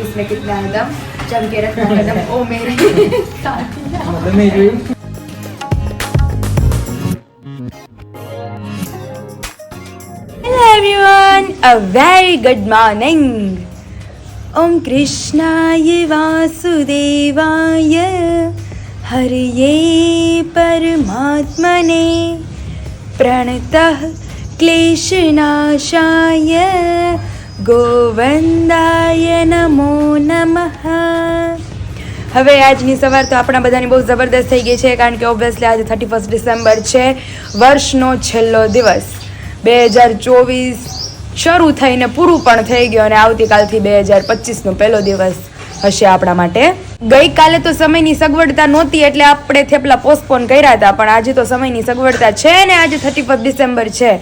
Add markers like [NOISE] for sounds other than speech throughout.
देखते हैं किसमें कितना है दम जम के रखना कदम ओ मेरे साथिया મતલબ મેં જોયું Hello everyone, a very good morning. Om Krishnaya Vasudevaya Hariye Paramatmane Pranatah Kleshanashaya ગોવંદાય નમો નમઃ. હવે આજની સવાર તો આપણા બધાની બહુ જબરદસ્ત થઈ ગઈ છે, કારણ કે ઓબ્વિયસલી આજે થર્ટી ફર્સ્ટ ડિસેમ્બર છે, વર્ષનો છેલ્લો દિવસ. બે હજાર ચોવીસ શરૂ થઈને પૂરું પણ થઈ ગયું અને આવતીકાલથી બે હજાર પચીસનો પહેલો દિવસ હશે આપણા માટે. ગઈકાલે તો સમયની સગવડતા નહોતી એટલે આપણે થેપલા પોસ્ટપોન કર્યા હતા, પણ આજે તો સમયની સગવડતા છે ને આજે થર્ટી ફર્સ્ટ ડિસેમ્બર છે.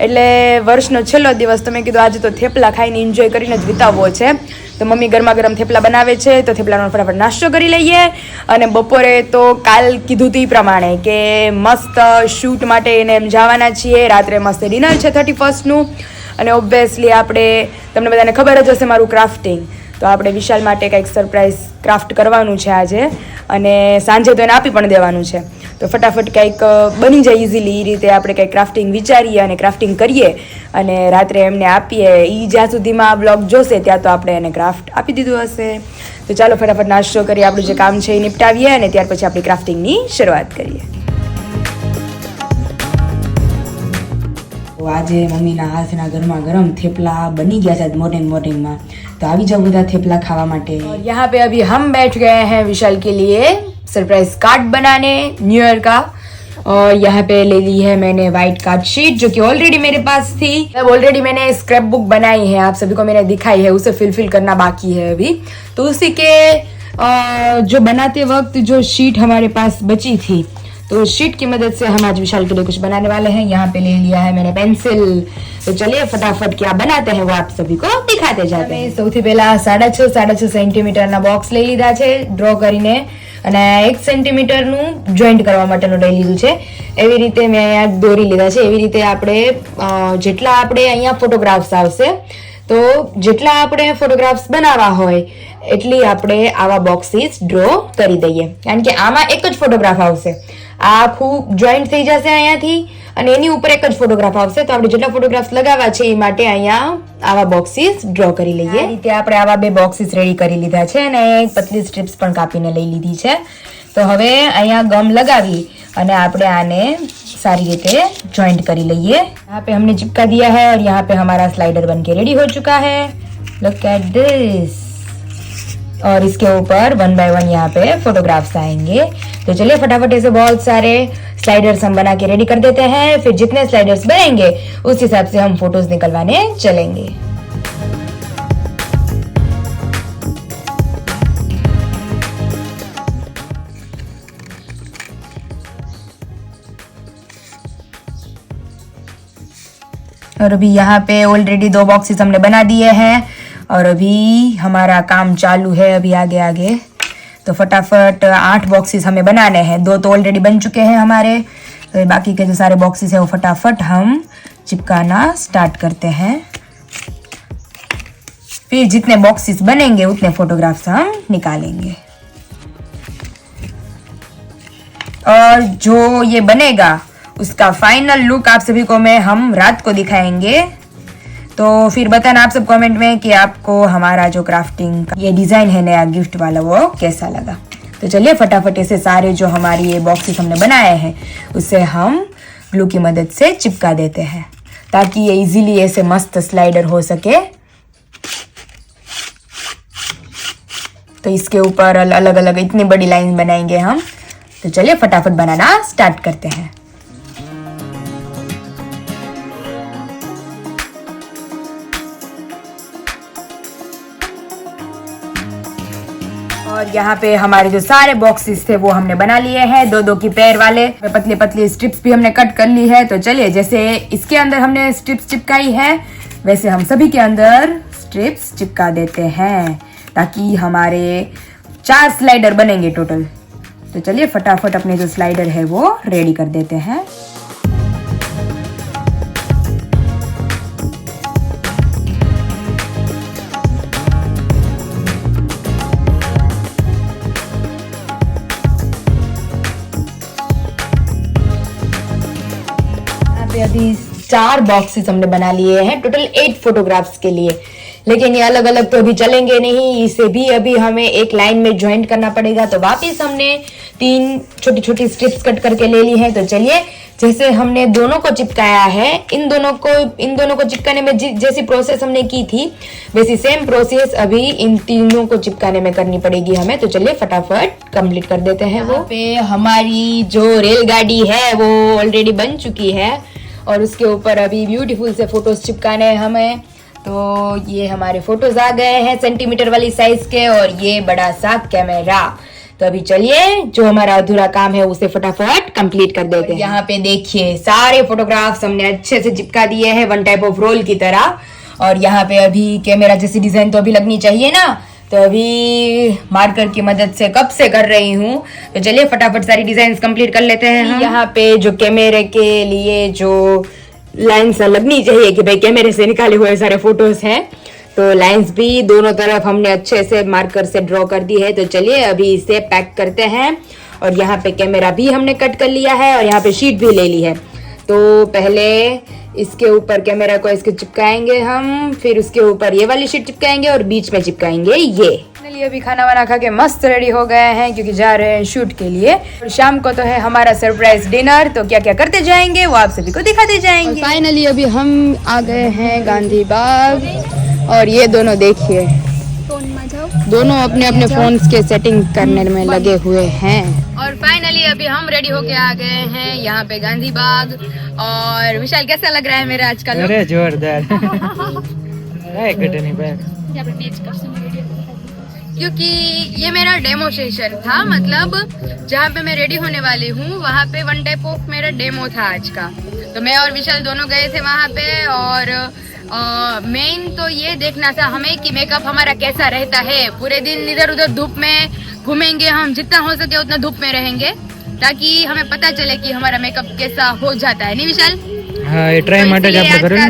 એટલે વર્ષનો છેલ્લો દિવસ તમે કીધું આજે તો થેપલા ખાઈને એન્જોય કરીને જ વિતાવવો છે. તો મમ્મી ગરમા ગરમ થેપલા બનાવે છે, તો થેપલાનો ફટાફટ નાસ્તો કરી લઈએ. અને બપોરે તો કાલ કીધું એ પ્રમાણે કે મસ્ત શૂટ માટે એને એમ જવાના છીએ. રાત્રે મસ્ત ડિનર છે થર્ટી ફર્સ્ટનું અને ઓબ્વિયસલી આપણે, તમને બધાને ખબર જ હશે મારું ક્રાફ્ટિંગ તો આપણે વિશાલ માટે કંઈક સરપ્રાઈઝ ક્રાફ્ટ કરવાનું છે આજે. અને સાંજે તો એને આપી પણ દેવાનું છે. તો ફટાફટ કંઈક બની જાય ઇઝીલી એ રીતે આપણે કંઈક ક્રાફ્ટિંગ વિચારીએ અને ક્રાફ્ટિંગ કરીએ અને રાત્રે એમને આપીએ. એ જ્યાં સુધીમાં આ બ્લોગ જોશે ત્યાં તો આપણે એને ક્રાફ્ટ આપી દીધું હશે. તો ચાલો ફટાફટ નાસ્તો કરી આપણું જે કામ છે એ નિપટાવીએ અને ત્યાર પછી આપણી ક્રાફ્ટિંગની શરૂઆત કરીએ. આજે મમ્મીના હાથના ગરમા ગરમ થેપલા બની ગયા છે મોર્નિંગ મોર્નિંગમાં તો આવી જાઓ બધા થેપલા ખાવા માટે. યહાં પે અભી હમ બેઠ ગયે હૈ વિશાલ કે લીએ सरप्राइज कार्ड बनाने न्यू ईयर का और यहाँ पे ले ली है मैंने व्हाइट कार्ड शीट जो कि ऑलरेडी मेरे पास थी अब ऑलरेडी मैंने स्क्रैप बुक बनाई है आप सभी को मैंने दिखाई है उसे फिलफिल करना बाकी है अभी तो उसी के अ, जो बनाते वक्त जो शीट हमारे पास बची थी तो शीट की मदद से हम आज विशाल के लिए कुछ बनाने वाले हैं यहाँ पे ले लिया है मैंने पेंसिल तो चलिए फटाफट क्या बनाते हैं वो आप सभी को दिखाते जाते हैं સૌથી પહેલા સાડા છ સાડા છ સેન્ટીમીટરના બોક્સ લઈ લીધા છે ડ્રો કરીને અને એક સેન્ટીમીટરનું જોઈન્ટ કરવા માટેનું લઈ લીધું છે. એવી રીતે મેં અહીંયા દોરી લીધા છે. એવી રીતે આપણે જેટલા આપણે અહીંયા ફોટોગ્રાફ્સ આવશે, તો જેટલા આપણે ફોટોગ્રાફ્સ બનાવવા હોય, એટલી આપણે આવા બોક્સીસ ડ્રો કરી દઈએ. કારણ કે આમાં એક જ ફોટોગ્રાફ આવશે. આ આખું જોઈન્ટ થઈ જશે અહીંયાથી અને એની ઉપર એક જ ફોટોગ્રાફ આવશે તો આપણે જેટલા ફોટોગ્રાફ્સ લગાવવા છે એ માટે અહીંયા આવા બોક્સીસ ડ્રો કરી લઈએ આ રીતે આપણે આવા બે બોક્સીસ રેડી કરી લીધા છે અને એક પતલી સ્ટ્રીપ્સ પણ કાપીને લઈ લીધી છે તો હવે અહીંયા ગમ લગાવી અને આપણે આને सारी રીતે ज्वाइंट कर लिए यहाँ पे हमने चिपका दिया है और यहाँ पे हमारा स्लाइडर बन के रेडी हो चुका है लुक एट दिस और इसके ऊपर वन बाय वन यहाँ पे फोटोग्राफ्स आएँगे। तो चलिए फटाफट ऐसे बहुत सारे स्लाइडर्स हम बना के रेडी कर देते हैं। फिर जितने स्लाइडर्स बनेंगे, उस हिसाब से हम फ़ोटोज़ निकलवाने चलेंगे। और अभी यहाँ पे ऑलरेडी दो बॉक्सेस हमने बना दिए हैं। और अभी हमारा काम चालू है, अभी आगे आगे। तो फटाफट आठ बॉक्सेस हमें बनाने हैं। दो तो ऑलरेडी बन चुके हैं हमारे। तो बाकी के जो सारे बॉक्सेस हैं, वो फटाफट हम चिपकाना स्टार्ट करते हैं। फिर जितने बॉक्सेस बनेंगे, उतने फोटोग्राफ्स हम निकालेंगे। और जो ये बनेगा, उसका फाइनल लुक आप सभी को मैं हम रात को दिखाएँगे। तो फिर बताना आप सब कमेंट में कि आपको हमारा जो क्राफ्टिंग का ये डिज़ाइन है, नया गिफ्ट वाला, वो कैसा लगा? तो चलिए फटाफट ऐसे सारे जो हमारी ये बॉक्सेस हमने बनाए हैं, उसे हम ग्लू की मदद से चिपका देते हैं, ताकि ये इजीली ऐसे मस्त स्लाइडर हो सके। तो इसके ऊपर अलग अलग इतनी बड़ी लाइन बनाएँगे हम। तो चलिए फटाफट बनाना स्टार्ट करते हैं। और यहाँ पे हमारे जो सारे बॉक्सेस थे, वो हमने बना लिए हैं। दो दो की पैर वाले पतली पतली स्ट्रिप्स भी हमने कट कर ली है। तो चलिए, जैसे इसके अंदर हमने स्ट्रिप्स चिपकाई है, वैसे हम सभी के अंदर स्ट्रिप्स चिपका देते हैं, ताकि हमारे चार स्लाइडर बनेंगे टोटल तो चलिए, फटाफट अपने जो स्लाइडर है, वो रेडी कर देते हैं। अभी चार बॉक्सेस हमने बना लिए हैं टोटल एट फोटोग्राफ्स के लिए। लेकिन ये अलग अलग तो अभी चलेंगे नहीं, इसे भी अभी हमें एक लाइन में ज्वाइंट करना पड़ेगा। तो वापिस हमने तीन छोटी छोटी स्ट्रिप्स कट करके ले ली है। तो चलिए, जैसे हमने दोनों को चिपकाया है, इन दोनों को, इन दोनों को चिपकाने में जैसी प्रोसेस हमने की थी, वैसी सेम प्रोसेस अभी इन तीनों को चिपकाने में करनी पड़ेगी हमें। तो चलिए, फटाफट कंप्लीट कर देते हैं वो। पे हमारी जो रेलगाड़ी है, वो ऑलरेडी बन चुकी है। और उसके ऊपर अभी ब्यूटीफुल से फ़ोटोज़ चिपकाने हैं हमें। तो ये हमारे फ़ोटोज़ आ गए हैं सेंटीमीटर वाली साइज़ के और ये बड़ा सा कैमरा तो अभी चलिए, जो हमारा अधूरा काम है उसे फटाफट कंप्लीट कर देते हैं। यहाँ पे देखिए, सारे फोटोग्राफ्स हमने अच्छे से चिपका दिए हैं वन टाइप ऑफ़ रोल की तरह। और यहाँ पे अभी कैमरा जैसी डिज़ाइन तो अभी लगनी चाहिए ना। तो अभी मार्कर की मदद से कब से कर रही हूँ? तो चलिए फटाफट सारी डिज़ाइन कंप्लीट कर लेते हैं हम यहाँ पे जो कैमरे के लिए जो लाइन्स लगनी चाहिए कि भाई कैमरे से निकाले हुए सारे फ़ोटोज़ हैं तो लाइंस भी दोनों तरफ़ हमने अच्छे से मार्कर से ड्रॉ कर दी है। तो चलिए अभी इसे पैक करते हैं और यहाँ पे कैमरा भी हमने कट कर लिया है और यहाँ पे शीट भी ले ली है। तो पहले इसके ऊपर कैमरा को इसके चिपकाएँगे हम फिर उसके ऊपर ये वाली शीट चिपकाएँगे और बीच में चिपकाएँगे ये। फाइनली अभी खाना वाना खा के मस्त रेडी हो गए हैं क्योंकि जा रहे हैं शूट के लिए। और शाम को तो है हमारा सरप्राइज़ डिनर तो क्या क्या करते जाएँगे वो आप सभी को दिखाते जाएँगे। फाइनली अभी हम आ गए हैं गांधी बाग और ये दोनों देखिए। दोनों अपने अपने फ़ोन के सेटिंग करने में लगे हुए हैं। और फाइनली अभी हम रेडी होके आ गए हैं यहाँ पे गांधी बाग। और विशाल कैसा लग रहा है मेरा आज का जोरदार। [LAUGHS] क्योंकि ये मेरा डेमो सेशन था मतलब जहाँ पे मैं रेडी होने वाली हूँ वहाँ पे वन टाइप ऑफ़ मेरा डेमो था आज का। तो मैं और विशाल दोनों गए थे वहाँ पे और मेन तो ये देखना था हमें कि मेकअप हमारा कैसा रहता है। पूरे दिन इधर उधर धूप में घूमेंगे हम जितना हो सके उतना धूप में रहेंगे ताकि हमें पता चले कि हमारा मेकअप कैसा हो जाता है। नहीं विशाल? हाँ,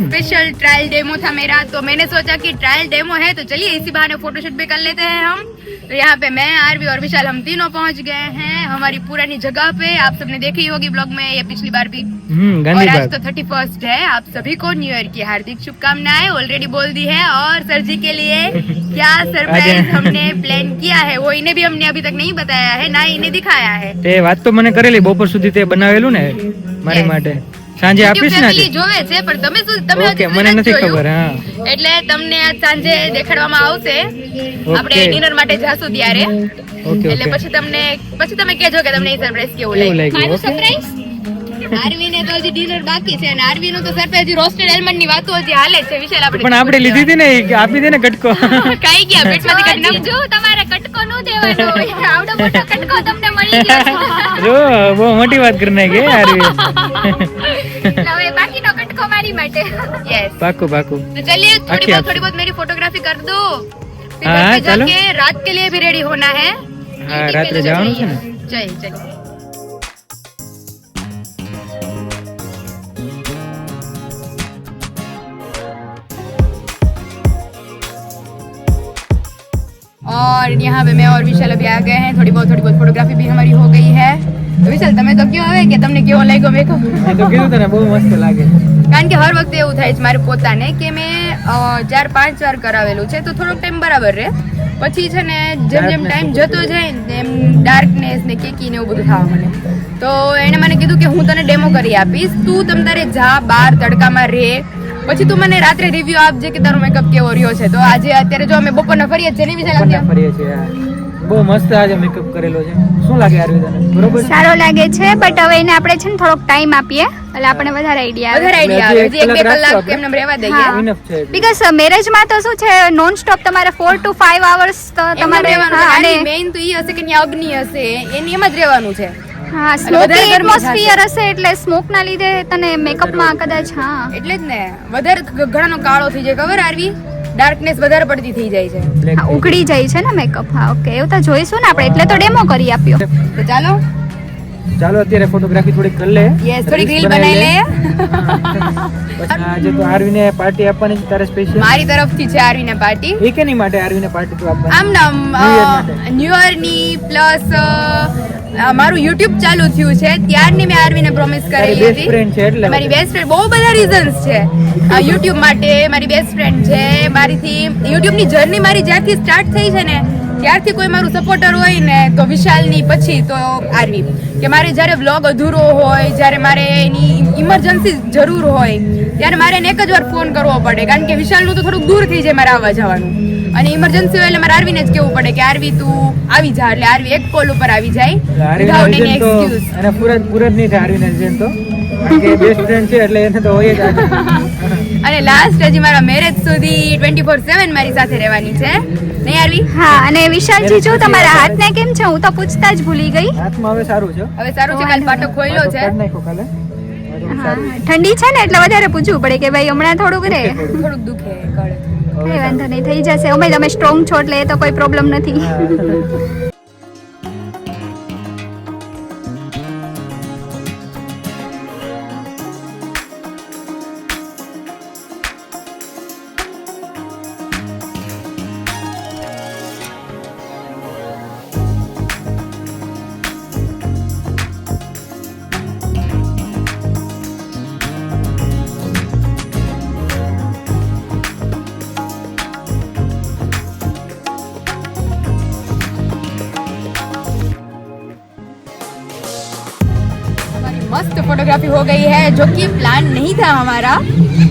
तो स्पेशल ट्रायल डेमो था मेरा। तो मैंने सोचा कि ट्रायल डेमो है तो चलिए इसी बहाने फोटोशूट भी कर लेते हैं हम। तो यहाँ पे मैं आरवी और विशाल हम तीनों पहुंच गए हैं हमारी पुरानी जगह पे आप सबने देखी होगी ब्लॉग में या पिछली बार भी હમ और ગાંધી आज બાગ तो थर्टी फर्स्ट है आप सभी को न्यू ईयर की हार्दिक शुभकामनाएं ऑलरेडी बोल दी है और सर जी के लिए [LAUGHS] क्या सरप्राइज આજે- हमने प्लान किया है वो इन्हें भी हमने अभी तक नहीं बताया है ना इन्हें दिखाया है તે વાત તો મને કરેલી બપોર સુધી તે બનાવેલું ને મારી Yes. માટે સાંજે આપીશ ને જોવે છે પણ તમે શું તમે ઓકે મને નથી ખબર હા. એટલે તમને આજ સાંજે દેખાડવામાં આવશે. આપણે ડિનર માટે જાશું ત્યારે. ઓકે એટલે પછી તમને પછી તમે કહેજો કે તમને સરપ્રાઈઝ કેવું લાગ્યું. લાગ્યું, મારું સરપ્રાઈઝ આરવી ને તો હજી ડિનર બાકી છે અને આરવી નું તો સરપ્રાઈઝ રોસ્ટેડ આલમંડ ની વાતો હજી હાલે છે વિશાલ આપણે પણ આપણે લીધી હતી ને ઈ આપી દે ને કટકો કાઈ ગયા પેટમાંથી કાઢી નાખો. જો તમારે કટકો નો દેવાનો હોય. આવડો મોટો કટકો તમને મળી ગયો છે. જો બહુ મોટી વાત કરી નાખી હે આરવી એટલે હવે બાકીનો કટકો મારી માટે Yes. પાકું પાકું तो चलिए थोड़ी आखिर बहुत आपसे। थोड़ी बहुत मेरी फोटोग्राफी कर दो फिर हाँ, घर पे चलो। जाके रात के लिए भी रेडी होना है હા રાત્રે જવાનું છે ને चलिए चलिए यहाँ पे मैं और विशाल अभी आ गए हैं थोड़ी बहुत थोड़ी बहुत फोटोग्राफी भी हमारी हो गई है તો વિશાલ તમે તો કયો હવે કે તમને કેવો લાગ્યો મેકઅપ એ તો કીધું તને બહુ મસ્ત લાગે કારણ કે હર વખતે એવું થાય છે મારે પોતાને કે મેં અ, ચાર પાંચ વાર કરાવેલું છે તો થોડોક ટાઈમ બરાબર રહે પછી છે ને જેમ જેમ ટાઈમ જતો જાય ને એમ ડાર્કનેસ ને કેકી ને એવું બધું થવા મને તો એણે મને કીધું કે હું તને ડેમો કરી આપીશ તું તમ તારે જા બાર તડકામાં રહે પછી તું મને રાત્રે રિવ્યુ આપજે કે તારો મેકઅપ કેવો રહ્યો છે. તો આજે અત્યારે જો અમે બપોરના ફરીએ જ છે ને વિશાલ આપણને ફરીએ છીએ હા. બહુ મસ્ત આજે મેકઅપ કરેલો છે. શું લાગે આરવી તને બરોબર? સારો લાગે છે બટ હવે એને આપણે છે ને થોડોક ટાઈમ આપીએ. એટલે આપણે વધારે આઈડિયા આવે. વધારે આઈડિયા આવે. હજી એક બે કલાક. એમને રહેવા દઈએ. હા. Enough છે એટલે. બીકોઝ મેરેજમાં તો શું છે નોન સ્ટોપ તમારે ફોર ટુ 5 આવર્સ તો તમારે રહેવાનું. અને મેઈન તો ઈ હશે કે ન્યા અગ્નિ હશે. એની એમ જ રહેવાનું છે. હા સ્મોકી એટમોસ્ફિયર હશે એટલે સ્મોક ના લીધે તને મેકઅપમાં કદાચ હા. એટલે જ ને વધારે ઘણાનો કાળો થઈ જાય. ખબર આરવી? ડાર્કનેસ વધારે પડતી થઈ જાય છે. ઉઘડી જાય છે ને મેકઅપ હા ઓકે એવું તો જોઈશું ને આપણે. એટલે તો ડેમો કરી આપ્યો. તો ચાલો. ચાલો અત્યારે ફોટોગ્રાફી થોડી કરી લે યસ થોડી રીલ બનાવી લે આજે તો આરવીને પાર્ટી આપવાની તારે સ્પેશિયલ મારી તરફથી છે આરવીને પાર્ટી એ માટે આરવીને પાર્ટી તો આપવાની? આમ નામ ન્યુ યરની પ્લસ મારું યુટ્યુબ ચાલુ થયું છે. ત્યારની મેં આરવીને પ્રોમિસ કરેલી હતી. મારી બેસ્ટ ફ્રેન્ડ બહુ બધા રીઝન્સ છે. યુટ્યુબ માટે મારી બેસ્ટ ફ્રેન્ડ છે મારીથી યુટ્યુબની જર્ની મારી જ્યારથી સ્ટાર્ટ થઈ છે ને ત્યારથી કોઈ મારું સપોર્ટર હોય ને તો વિશાલની પછી તો આરવી. કે મારે જ્યારે વ્લોગ અધૂરો હોય જ્યારે મારે એની ઇમરજન્સી જરૂર હોય ત્યારે મારે એને એક જ વાર ફોન કરવો પડે. કારણ કે વિશાલનું તો થોડુંક દૂર થઈ જાય મારે આવવા જવાનું. અને ઇમરજન્સી હોય એટલે મારે આરવીને જ કેવું પડે કે આરવી તું આવી જા એટલે આરવી એક કોલ ઉપર આવી જાય. આરવીના without any legend તો excuse. એને પૂરા પૂરા જ નહીં થાય આરવીને જેમ તો. કે બેસ્ટ ફ્રેન્ડ છે એટલે એને તો હોય જ [LAUGHS] અને લાસ્ટ હજી મારા મેરેજ સુધી ટ્વેન્ટી ફોર સેવન મારી સાથે રહેવાની છે. નહીં આરવી હા અને વિશાલજી જો તમારા હાથને કેમ છે હું તો પૂછતા જ ભૂલી ગઈ. હાથમાં હવે સારું છે. હવે સારું છે કાલ પાટો ખોઈલો છે. ઠંડી છે ને એટલે વધારે પૂછવું પડે કે ભાઈ હમણાં થોડુંક રે? થોડુંક. દુખે કળ. કઈ વાંધો નહીં થઈ જશે. અમે તમે સ્ટ્રોંગ છો એટલે એ તો કોઈ પ્રોબ્લેમ નથી. मस्त फोटोग्राफी हो गई है जो कि प्लान नहीं था हमारा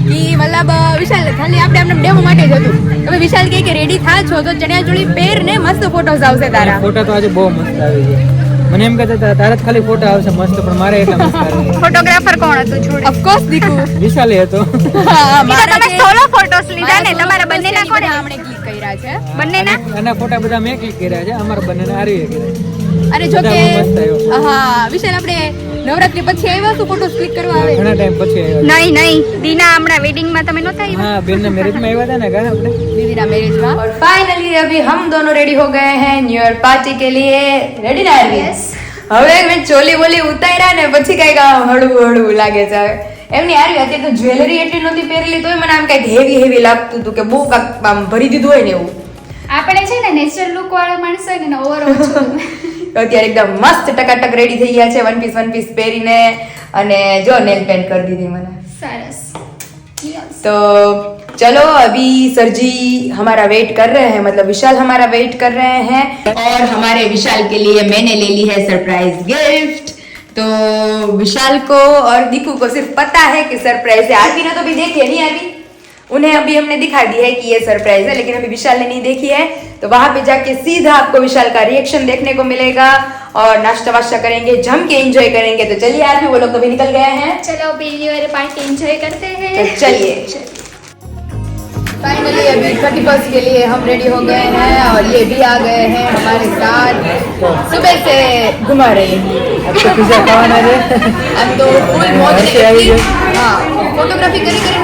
कि मतलब અ, વિશાલ ખાલી આપણે આપણે ડેમો માટે જ હતું હવે વિશાલ કહે કે રેડી થા છો તો ચણિયા ચોળી પહેર ને મસ્ત ફોટોઝ આવશે તારા ફોટા તો આજે બહુ મસ્ત આવી ગયા મને એમ કહેતા હતા તારા જ ખાલી ફોટા આવશે મસ્ત પણ મારે એટલા મસ્ત આવે ફોટોગ્રાફર કોણ હતું જોડે ઓફકોર્સ દીકુ વિશાલે હતો હા, ઈ તો મારા તમે જે- સોલો ફોટોસ લીધા ને મારા તમારા બંનેના photos કોણે આપણે ક્લિક કર્યા છે બંનેના અને- એના ફોટા બધા મેં ક્લિક કર્યા છે અમારા બંનેને આરવીએ કર્યા અને જો બધા બહુ મસ્ત કે આવ્યો. હા વિશાલ આપણે નવરાત્રી પછી આવ્યા તું ફોટોસ ક્લિક કરવા આવે ઘણા ટાઈમ પછી આવ્યા નહીં નહીં દીના હમણાં વેડિંગમાં તમે નહોતા આવ્યા હા બેનના મેરેજમાં આવ્યા હતા ને કા આપણે दीदी मैरिज में और फाइनली अभी हम दोनों रेडी हो गए हैं न्यू ईयर पार्टी के लिए रेडी ना yes. હવે મેં ચોલી બોલી ઉતાર્યા ને પછી કઈક આમ હળવું હળવું લાગે છે એમની આવી અત્યારે તો જ્વેલરી એટલી નહોતી પહેરેલી તોય મને આમ કઈક હેવી હેવી લાગતું હતું કે બહુ કાંઈક આમ ભરી દીધું હોય ને એવું આપણે છે ને નેચરલ લુક વાળા માણસો હોય ને ઓવર ઓછું તો અત્યારે એકદમ મસ્ત ટકાટક રેડી થઈ ગયા છે વન પીસ વન પીસ પહેરીને અને જો નેલ પેન્ટ કરી દીધી મને સરસ तो चलो अभी सर जी हमारा वेट कर रहे हैं मतलब विशाल हमारा वेट कर रहे हैं और हमारे विशाल के लिए मैंने ले ली है सरप्राइज गिफ्ट तो विशाल को और दीकू को सिर्फ पता है कि सरप्राइज है आरवी ने तो अभी देखी है नहीं आरवी उन्हें अभी हमने दिखा दी है कि ये सरप्राइज़ है लेकिन अभी विशाल ने नहीं देखी है। तो वहाँ पे जाके सीधा आपको विशाल का रिएक्शन देखने को मिलेगा और नाश्ता वाश्ता करेंगे जम के एंजॉय करेंगे। तो चलिए आज भी वो लोग अभी निकल गए हैं। चलो अभी पार्टी एंजॉय करते हैं। तो चलिए। फाइनली अभी थर्टी फ़र्स्ट के लिए हम रेडी हो गए हैं और ये भी आ गए हैं हमारे साथ। सुबह से घुमा रहे हैं। अब तो फुल मौज तो हाँ। फोटोग्राफी करी करी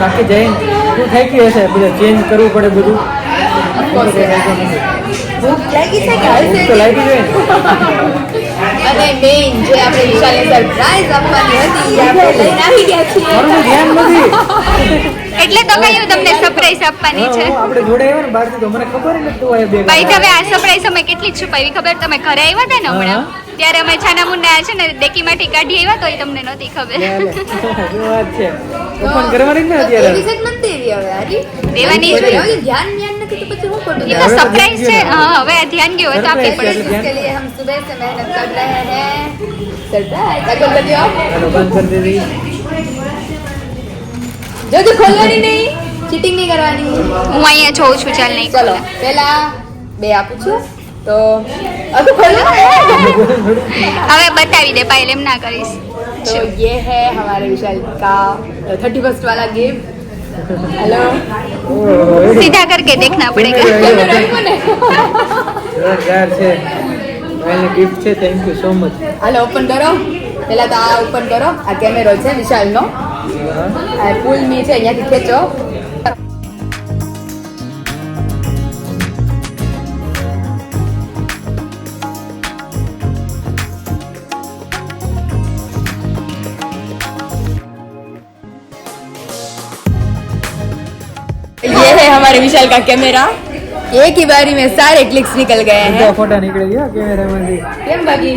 બાકી જૈન શું થઈ ગયું હશે? બધું ચેન્જ કરવું પડે બધું? તો લાગી અને મેઇન જે આપણે આપવાની ધ્યાન નથી. એટલે તો કહ્યું તમને સરપ્રાઈઝ આપવાની છે હા, આપણે જોડે આવ્યા ને બહારથી તો મને ખબર જ નથી તું આ બે ભાઈ તમે આ સરપ્રાઈઝ અમે કેટલી છુપાવી ખબર તમે ઘરે આવ્યા હતા ને હમણાં ત્યારે અમે છાના મુન્ના છે ને ડેકીમાંથી કાઢી આવ્યા તો એ તમને નહોતી ખબર શું વાત છે ઓપન કરવાની જ ને અત્યારે એવી સેટ નથી દેવી હવે હારી દેવાની જ હવે ધ્યાન ધ્યાન નથી તો પછી હું ખોટું એ તો સરપ્રાઈઝ છે હા હવે આ ધ્યાન ગયો હોય તો આપવી Surprise પડે इसके लिए हम सुबह से मेहनत कर रहे हैं सरप्राइज अगर लगे आप ચાલો બંધ કરી જો જો ખોલવાની નહીં. ચીટિંગ નહીં કરવાની. હું અહીંયા છું છું ચાલ નહીં ચલો પહેલા બે આપું છું. તો અગર ખોલો હવે બતાવી દે પાયલ એમ ના કરીશ. तो ये है हमारे विशाल का थर्टी फर्स्ट वाला गेम हेलो सीधा करके देखना पड़ेगा गिफ्ट છે. થેન્ક યુ સો મચ હાલો ઓપન કરો. પહેલા તો આ ઓપન કરો. આ કેમેરો છે વિશાલનો. ये है हमारे विशाल का कैमरा। एक ही बारी में सारे क्लिक्स निकल गए हैं। फ़ोटो निकल गया कैमरा में भी। क्या बाकी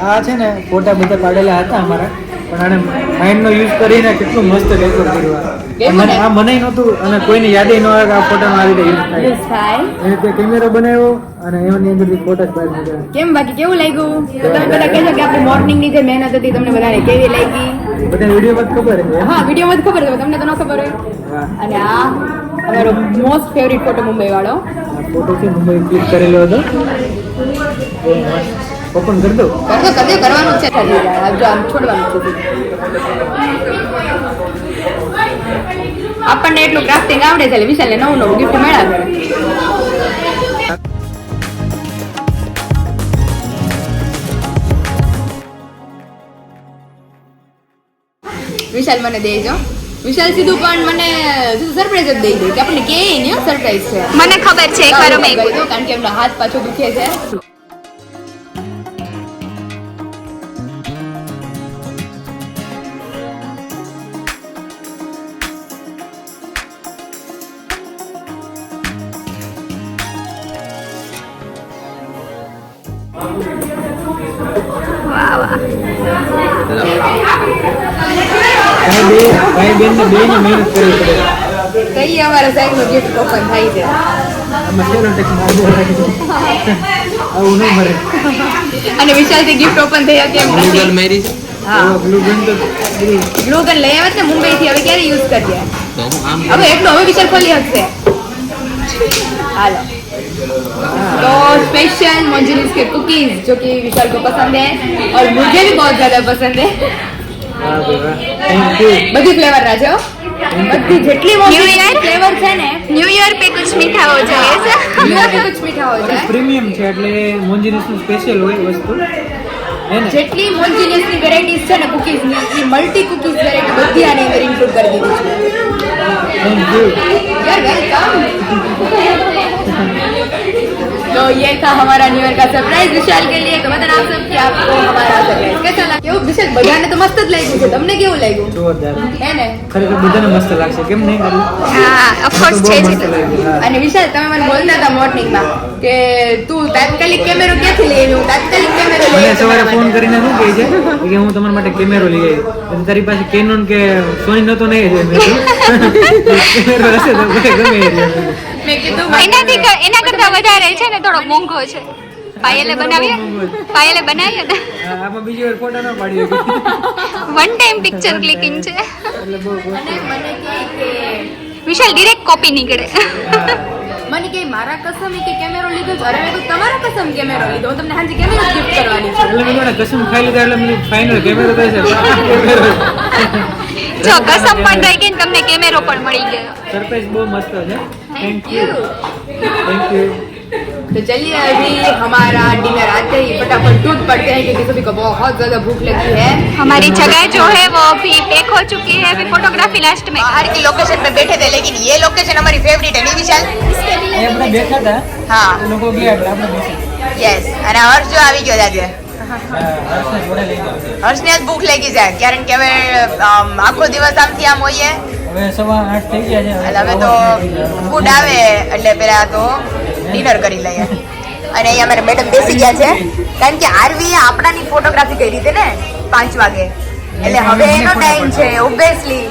आ छे ना फ़ोटो मुझे पड़े ला था हमारा। પણ આને માઇન્ડનો યુઝ કરીને કેટલું મસ્ત ડેકોર કર્યું મને? આ મને નહોતું અને કોઈને યાદ ન આવે કે આ ફોટામાં આવી રીતે યુઝ થાય. એ રીતે કેમેરો બનાવ્યો અને એની અંદરથી ફોટા જ બહાર નીકળ્યા. કેમ બાકી કેવું લાગ્યું? તો તમે બધા કહેજો કે આપણી મોર્નિંગની જે મહેનત હતી તમને બધાને કેવી લાગી? બધા વિડીયોમાં જ ખબર હા? વિડીયોમાં જ ખબર છે તમને તો ન ખબર હોય. અને આ અમારો મોસ્ટ ફેવરિટ ફોટો મુંબઈ વાળો. ફોટો છે મુંબઈ ક્લિક કરેલો હતો. ઓપન કરી દો કરજો કરજો કરવાનું છે. જો આમ છોડવાનું છે. આપણને એટલું ક્રાફ્ટિંગ આવડે છે એટલે વિશાલને નવું નવું ગિફ્ટ મેળવે વિશાલ મને દેજો વિશાલ સીધું પણ મને સરપ્રાઈઝ જ દઈ દે કે આપણને કે નહીં સરપ્રાઈઝ છે. મને ખબર છે કહી કારણ કે એમનો હાથ પાછો દુખે છે. કઈ અમારા સાહેબનું ગિફ્ટ ઓપન થાય છે? અને વિશાલથી ગિફ્ટ ઓપન થયા કેમ ગૂગલ મેરી. છે હા બ્લુ ગન તો લઈ આવ્યા છે મુંબઈ થી હવે ક્યારે યુઝ કરીએ? હવે એટલો હવે વિશાલ ખોલી હશે हालो तो स्पेशल मोंजिनिस के कुकीज जो कि विशाल को पसंद है और मुझे भी बहुत ज्यादा पसंद है વાહ ભાઈ વાહ થેન્ક યુ બધી ફ્લેવર ના છે હો. બધી જેટલી New Year? ફ્લેવર છે ને ન્યૂ યર पे कुछ मीठा हो जाए ऐसा એમાં બી કુછ મીઠા હોય છે પ્રીમિયમ છે એટલે મોન્જીનસ નું સ્પેશિયલ હોય વસ્તુ હે ને જેટલી મોન્જીનિયસ ની વેરાયટીઝ છે ને કુકીઝ ની એ મલ્ટી કુકીઝ વેરાયટી બધી આની અંદર ઇન્ક્લુડ કરી દીધી છે થેન્ક યુ यार वेलकम [LAUGHS] तो ये था हमारा न्यू ईयर का सरप्राइज विशाल के लिए। तो मतलब आप सब कि आपको हमारा सरप्राइज कैसा લાગે કેવું વિશાલ બધાને તો મસ્ત જ લાગ્યું છે તમને કેવું લાગ્યું જોરદાર હે ને ખરેખર બધાને મસ્ત લાગશે કેમ નહીં કરું હા ઓફ કોર્સ છે છે અને વિશાલ તમે મને બોલતા હતા મોર્નિંગમાં કે તું તાત્કાલિક કેમેરો ક્યાંથી લઈ આવ્યો તાત્કાલિક કેમેરો લઈ આવ્યો સવારે ફોન કરીને શું કહે છે? કે હું તમારા માટે કેમેરો લઈ આવી તારી પાસે કેનોન કે સોની નતો નહીં કેમેરો [LAUGHS] હશે તો ગમે એનાથી એના કરતા વધારે છે ને થોડો મોંઘો છે. પાયલે બનાવીએ? પાયલે બનાવીએ ને આમાં બીજી વાર ફોટા ના પાડી વન ટાઈમ પિક્ચર ક્લિકિંગ છે. અને મને કહે કે વિશાલ ડિરેક્ટ કોપી નીકળે. મને કે મારા કસમ કે કેમેરો લીધો છે. અરે મેં તો તમારા કસમ કેમેરો લીધો? હું તમને હાજી કેમેરો ગિફ્ટ કરવાની છે. એટલે મને કસમ ખાઈ લીધા એટલે મને ફાઇનલ કેમેરો થાય છે. કેમેરો જો કસમ પણ રહી ગઈ ને તમને કેમેરો પણ મળી ગયો સરપ્રાઈઝ બહુ મસ્ત છે થેન્ક યુ થેન્ક યુ तो चलिए अभी हमारा डिनर आते ही फटाफट टूट पड़ते हैं क्योंकि सभी को बहुत ज्यादा भूख लगी है हमारी जगह जो है वो अभी पैक हो चुकी है अभी फोटोग्राफी लास्ट में बाहर की लोकेशन पे बैठे थे लेकिन ये लोकेशन हमारी फेवरेट है नहीं विशाल એ આપણે બેઠા હતા हाँ એ લોકો ગયા એટલે આપણે બેસી યસ અને હર્ષ જો આવી ગયો આજે હા, હર્ષને જ ભૂખ લાગી જાય. કારણ કે હવે આખો દિવસ આમથી આમ હોઈએ. હવે સવા આઠ થઈ ગયા છે. એટલે હવે તો ફૂડ આવે એટલે પેલા તો ડિનર કરી લઈએ. અને અહીંયા મારા મેડમ બેસી ગયા છે. કારણ કે આરવી આપણાની ફોટોગ્રાફી કરી હતી ને? પાંચ વાગે. એટલે હવે એનો ટાઈમ છે ઓબ્વિયસલી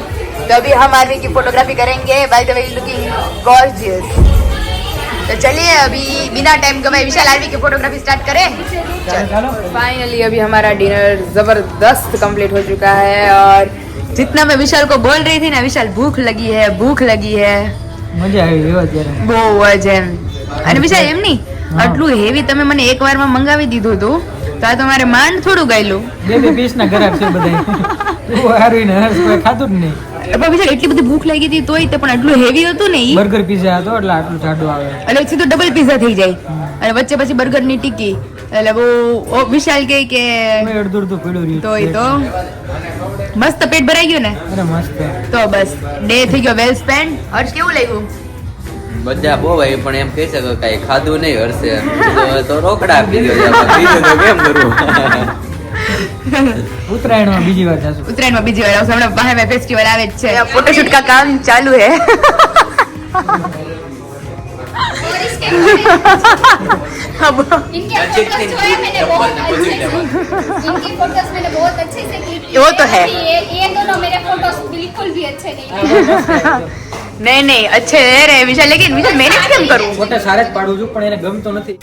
તો અભી હમ આરવી કી photography કરેંગે. By the way looking gorgeous तो चलिए अभी बिना टाइम गवाए विशाल आरवी की फोटोग्राफी स्टार्ट करें ચાલો ચાલો फाइनली अभी हमारा डिनर जबरदस्त कंप्लीट हो चुका है और जितना मैं विशाल को बोल रही थी ना विशाल भूख लगी है भूख लगी है મજા આવી ગયો અત્યારે બહુ જ એમ અને વિશાલ એમ નહીં હા. આટલું હેવી તમે મને એક વારમાં મંગાવી દીધું હતું તો આ તમારે માંડ થોડું ગાયલું બે બે પીસ ના ગ્રાહક છે બધા બહુ સારું ને હર્ષ કોઈ ખાધું જ નહીં પણ વિશાલ એટલી બધી ભૂખ લાગી હતી તોય તે પણ આટલું હેવી હતું ને ઈ. બર્ગર પીઝા હતો એટલે આટલું જાડું આવે. એટલે સીધું ડબલ પીઝા થઈ જાય. અને વચ્ચે પછી બર્ગરની ટીકી. એટલે બહુ વિશાલ કહે કે અડધું અડધું પીળું રહ્યું. તોય તો. મસ્ત પેટ ભરાઈ ગયું ને? અરે મસ્ત. તો બસ. ડે થઈ ગયો વેલ સ્પેન્ડ હર્ષ કેવું લાગ્યું? બધા બહુ ભાઈ પણ એમ કહી શકો કઈ ખાધું નહીં હરશે તો- તો રોકડા આપી દો બીજું તો કેમ કરવું [LAUGHS] ઉત્તરાયણમાં બીજી વાર જશું ઉત્તરાયણમાં બીજી વાર આવશે હમણાં બહાર ફેસ્ટિવલ આવે જ છે ફોટોશૂટ કા કામ ચાલુ હે इनके फोटोज जो है मैंने बहुत अच्छे से इनकी फोटोज मैंने बहुत अच्छे से क्लिक किए वो तो है। ये ये दोनों मेरे फोटोज बिल्कुल भी अच्छे नहीं हैं નહીં નહીં અચ્છે રહે વિશાલ લેકિન વિશાલ મેનેજ કેમ કરું ફોટા સારા જ પાડું છું પણ એને ગમતો નથી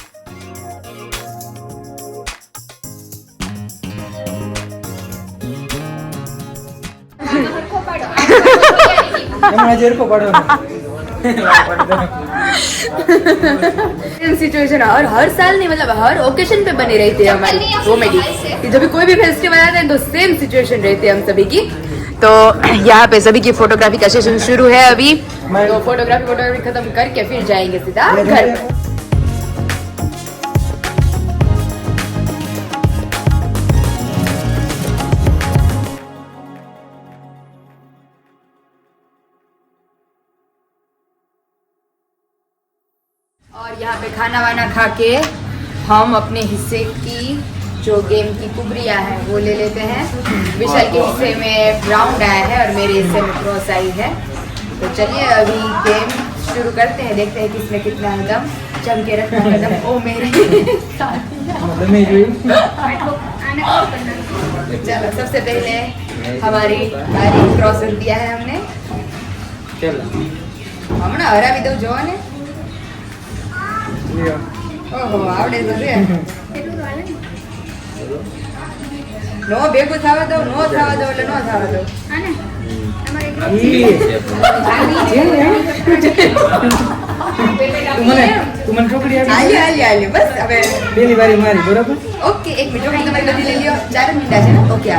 सिचुएशन और हर साल नहीं मतलब हर ओकेशन पे बनी रहती है हमारी कॉमेडी जब भी कोई भी फेस्टिवल आता है तो सेम सिचुएशन रहती है हम सभी की। तो [CLEARS THROAT] यहाँ पे सभी की फोटोग्राफी का सेशन शुरू है अभी। तो फोटोग्राफी फोटोग्राफी खत्म करके फिर जाएँगे सीधा घर। यहाँ पे खाना वाना खा के हम अपने हिस्से की जो गेम की कुबरिया है वो ले लेते हैं विशाल के हिस्से में राउंड आया है और मेरे हिस्से में क्रॉस आई है तो चलिए अभी गेम शुरू करते हैं देखते हैं किसमें कितना है दम जम के रखना कदम ओ मेरे ગમે એ જોયું आने और करना चलो सबसे पहले हमारी बारी क्रॉस कर दिया है हमने ચાલો હમણાં હરાવી દઉં જોવો ને લ્યો. ઓહો આવડે તો હાલે નો ભેગું થવા દઉં નો થવા દઉં એટલે નો થવા દઉં આને? તમારે બસ હવે પેલી મારી બરોબર? ઓકે એક મિનિટ ઓકે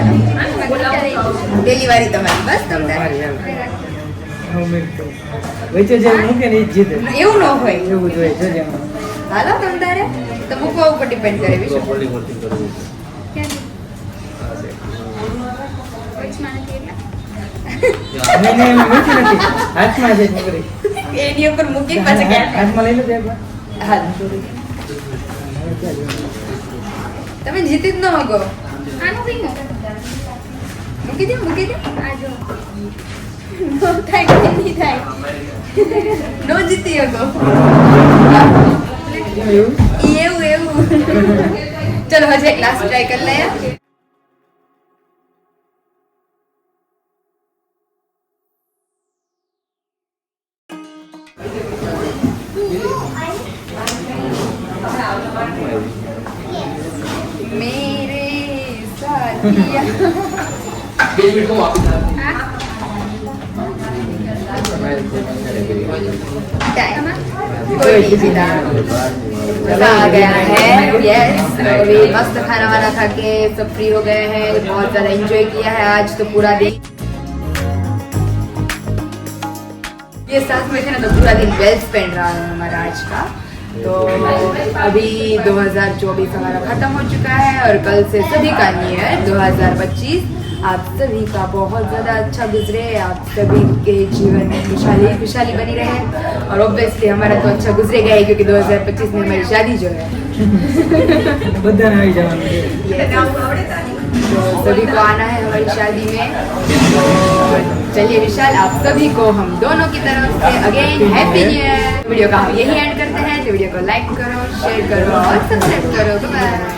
તમારી. વચ્ચે જે મૂકે ને એ જીતે. એવું ન હોય. એવું જોઈએ. હાલો તમ તારે તો મૂકવા ઉપર ડિપેન્ડ કરે વિશે એની ઉપર મૂકી પાછા હાથમાં લઈ લો હાલ. તમે જીતી જ ન હકો આનું બી મૂકી. દે મૂકી દે. [LAUGHS] નો થાય નહીં થાય. નો જીતી હગો એવું? ઈ એવું એવું ચલો હજી એક લાસ્ટ ટ્રાય કરી લઈએ मेरे साथिया टाइम कोई नहीं जीता मज़ा आ गया है। यस अभी मस्त खाना वाना खा के सब फ्री हो गए हैं। बहुत ज़्यादा एंजॉय किया है आज तो पूरा दिन। ये साथ में थे ना तो पूरा दिन वेल स्पेंड रहा है हमारा आज का। तो अभी 2024 हमारा खत्म हो चुका है और कल से सभी का न्यू ईयर 2025 आप सभी का बहुत ज़्यादा अच्छा गुजरे आप सभी के जीवन में खुशहाली खुशहाली बनी रहे। और ऑब्वियसली हमारा तो अच्छा गुजरेगा ही क्योंकि 2025 में हमारी शादी जो है। तो सभी को आना है हमारी शादी में। तो चलिए विशाल आप सभी को हम दोनों की तरफ़ से again happy new year video का हम यही एंड करते हैं। तो वीडियो को लाइक करो शेयर करो और सब्सक्राइब करो। बाय